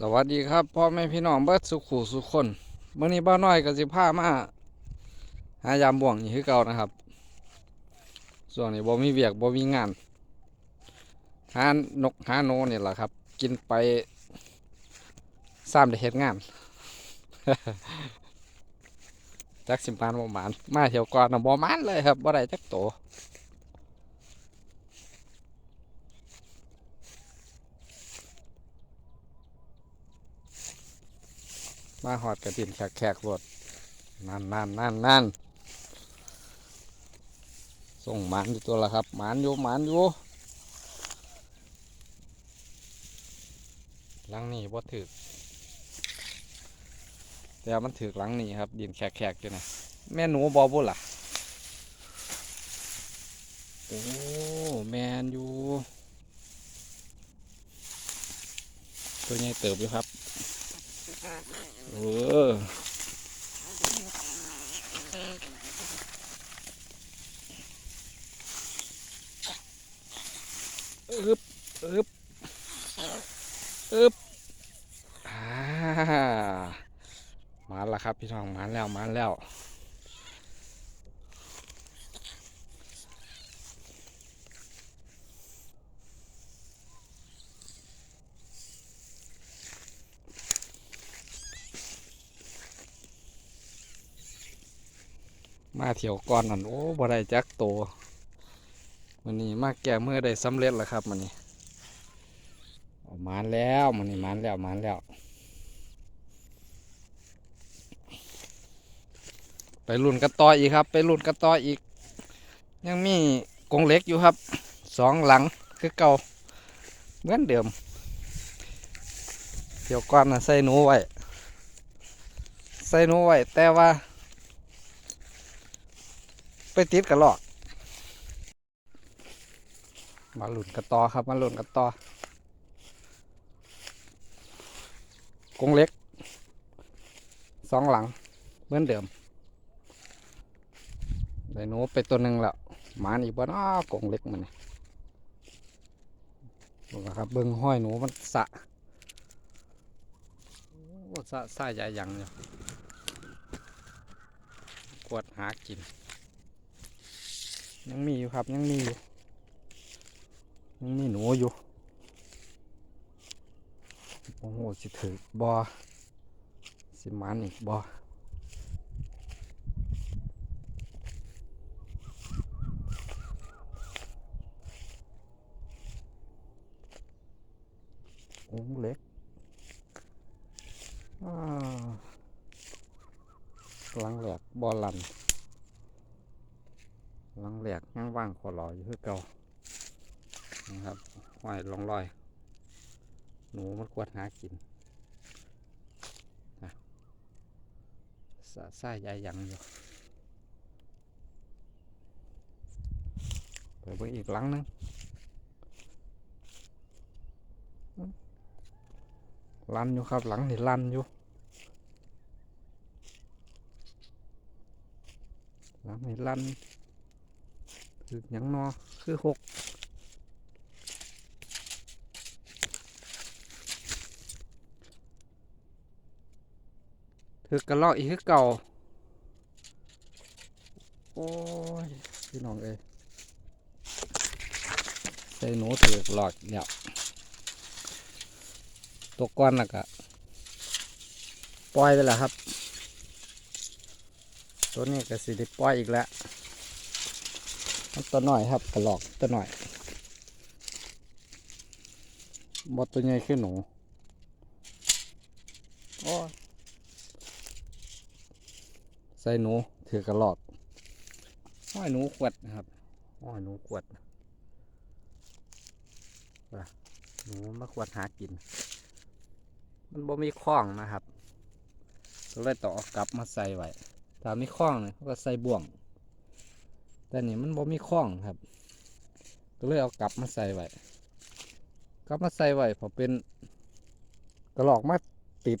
สวัสดีครับพ่อแม่พี่น้องเบิดสุขุสุขคนเมื่อนี้บ้าน้อยก็สิพามาหายามบ่วงนี่คือเก่านะครับ ส่วนนี้บ่มีเวียกบ่มีงานหานกหาโนนี่แหละครับ กินไปซ้ำได้เฮ็ดงาน จักสิมานบ่หมานมาเที่ยวก่อนน่ะบ่หมานเลยครับบ่ได้จักโต มาหอดกระดินแขกแขกรถนั่นนั่นนั่นนั่นส่งหมานอยู่ตัวละครับหมานอยู่หมานอยู่หลังนี้บ่ถือแต่มันถือหลังนี้ครับ ดินแขกแขกอยู่นะแม่หนูบอบุล่ะโอ้แมนอยู่ตัวใหญ่เติบอยู่ครับ เอออึบอึบอึบอ่ามาแล้วครับพี่น้องมาแล้วมาแล้ว มาเที่ยวก่อนนั่นโอ้บ่ได้จักโตมันนี้มาแก้มือได้สำเร็จแล้วครับมันนี้ออกมาแล้วมันนี้มาแล้วมาแล้ว ไปรุ่นกันต่ออีกครับ ไปรุ่นกันต่ออีก ยังมีกงเล็กอยู่ครับสองหลังคือเก่าเหมือนเดิมเที่ยวก่อนนะใส่หนูไว้ใส่หนูไว้แต่ว่า ไปติดกันหรอก มาหลุนกันต่อครับ มาหลุนกันต่อกงเล็กสองหลังเหมือนเดิมได้หนูไปตัวหนึ่งแล้วหมาอีกบ้านอ้ากงเล็กมันนี่ดูนะครับเบิ้งห้อยหนูมันสะสะสะใหญ่ยังอยู่กวดหากิน ยังมีอยู่ครับยังมีอยู่ยังมีหนูอยู่โอ้โหสิถือบอสิมันอีกบอโอ้เล็กอ่าหลังแหลกบอลัน หลังแหลกยังว่างขอรออยู่คือเก่านะครับห้อยลองลอย หนูมันกวดหากินนะสะสายใหญ่ยังอยู่ไปเบิ่งอีกหลังหนึงลันอยู่ครับหลังนี่ลันอยู่หลังนี่ลัน คือยังนอคือหกถือกระลอกอีกคือเก่า โอ้ยพี่น้องเอ้ยใส่หนูถือกหลอดเนี่ยตัวก้อนน่ะกะปล่อยไปแล้วครับ ตัวนี้ก็สิได้ปล่อยอีกแล้ว ตัวหน่อยครับกระหลอกตัวหน่อยบอตัวใหญ่ขึ้นหนูโอ้ใส่หนูถือกระหลอกห้อยหนูขวดนะครับห้อยหนูขวดวะหนูมาขวดหากิน มันบ่มีข้องนะครับก็เลยต้องเอากลับมาใส่ไว้ถ้ามีข้องเนี่ยก็ใส่บ่วง แต่นี่มันบ่มีข้องครับ ก็เลยเอากลับมาใส่ไว้กลับมาใส่ไว้พอเป็นกระหลอกมาติด